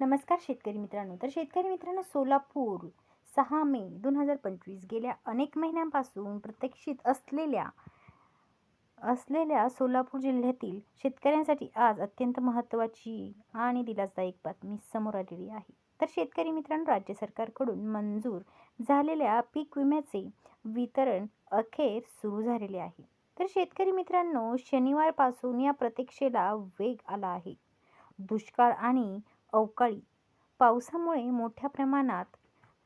नमस्कार शेतकरी मित्रांनो. तर शेतकरी मित्रांनो सोलापूर सहा मे दोन हजार पंचवीस गेल्या अनेक महिन्यांपासून प्रतीक्षित असलेल्या असलेल्या सोलापूर जिल्ह्यातील शेतकऱ्यांसाठी आज अत्यंत महत्त्वाची आणि दिलासदायक बातमी समोर आलेली आहे. तर शेतकरी मित्रांनो राज्य सरकारकडून मंजूर झालेल्या पीक विम्याचे वितरण अखेर सुरू झालेले आहे. तर शेतकरी मित्रांनो शनिवारपासून या प्रतीक्षेला वेग आला आहे. दुष्काळ आणि अवकाळी. पावसामुळे मोठ्या प्रमाणात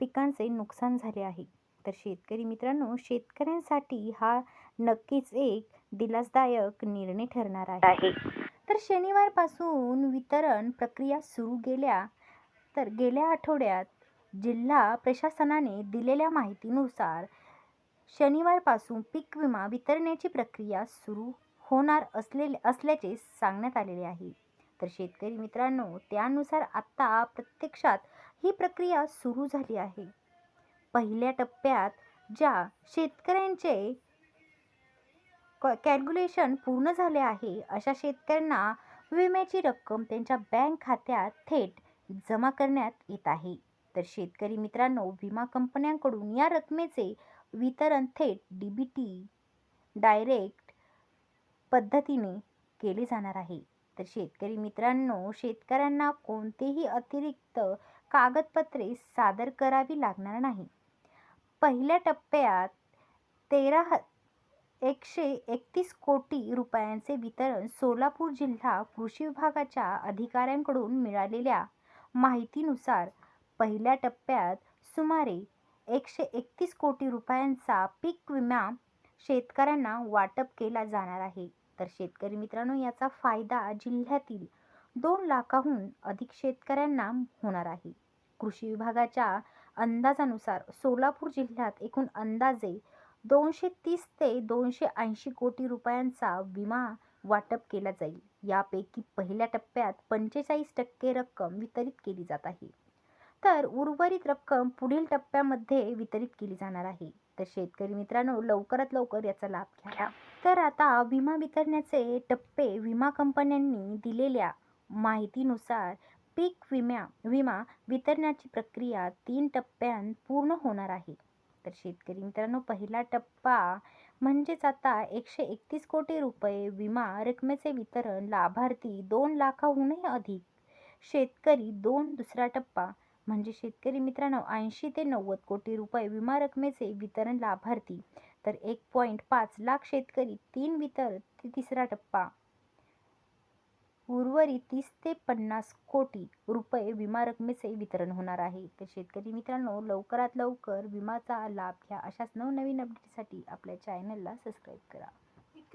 पिकांचे नुकसान झाले आहे. तर शेतकरी मित्रांनो शेतकऱ्यांसाठी हा नक्कीच एक दिलासदायक निर्णय ठरणार आहे. तर शनिवारपासून वितरण प्रक्रिया सुरू गेल्या तर गेल्या आठवड्यात जिल्हा प्रशासनाने दिलेल्या माहितीनुसार शनिवारपासून पीक विमा वितरणाची प्रक्रिया सुरू होणार असलेले असल्याचे सांगण्यात आलेले आहे. तर शेतकरी मित्रांनो त्यानुसार आत्ता प्रत्यक्षात ही प्रक्रिया सुरू झाली आहे. पहिल्या टप्प्यात ज्या शेतकऱ्यांचे कॅल्क्युलेशन पूर्ण झाले आहे अशा शेतकऱ्यांना विम्याची रक्कम त्यांच्या बँक खात्यात थेट जमा करण्यात येत आहे. तर शेतकरी मित्रांनो विमा कंपन्यांकडून या रकमेचे वितरण थेट डी बी टी डायरेक्ट पद्धतीने केले जाणार आहे. तर शेतकरी मित्रांनो शेतकऱ्यांना कोणतेही अतिरिक्त कागदपत्रे सादर करावी लागणार नाही. पहिल्या टप्प्यात तेरा ह एकशे एकतीस कोटी रुपयांचे वितरण सोलापूर जिल्हा कृषी विभागाच्या अधिकाऱ्यांकडून मिळालेल्या माहितीनुसार पहिल्या टप्प्यात सुमारे एकशे एकतीस कोटी रुपयांचा पीक विमा शेतकऱ्यांना वाटप केला जाणार आहे. तर शेतकरी मित्रांनो याचा फायदा जिल्ह्यातील दोन लाखाहून अधिक शेतकऱ्यांना होणार आहे. कृषी विभागाच्या अंदाजानुसार सोलापूर जिल्ह्यात एकूण अंदाजे दोनशे तीस ते दोनशे ऐंशी कोटी रुपयांचा विमा वाटप केला जाईल. यापैकी पहिल्या टप्प्यात पंचेचाळीस टक्के रक्कम वितरित केली जात आहे. तर उर्वरित रक्कम पुढील टप्प्यामध्ये वितरित केली जाणार आहे. तर शेतकरी मित्रांनो लवकरात लवकर याचा लाभ घ्या. तर आता विमा वितरणाचे टप्पे विमा कंपन्यांनी दिलेल्या माहितीनुसार पीक विम्या विमा वितरणाची प्रक्रिया तीन टप्प्यांत पूर्ण होणार आहे. तर शेतकरी मित्रांनो पहिला टप्पा म्हणजेच आता एकशे एकतीस कोटी रुपये विमा रकमेचे वितरण लाभार्थी दोन लाखाहूनही अधिक. शेतकरी दोन दुसरा टप्पा म्हणजे शेतकरी मित्रांनो ऐंशी ते नव्वद कोटी रुपये विमा रकमेचे वितरण लाभार्थी तर एक पॉईंट पाच लाख शेतकरी तीन वितर तिसरा टप्पा. उर्वरित तीस ते पन्नास कोटी रुपये विमा रकमेचे वितरण होणार आहे. तर शेतकरी मित्रांनो लवकरात लवकर विमाचा लाभ घ्या. अशाच नवनवीन अपडेटसाठी आपल्या चॅनलला सबस्क्राईब करा.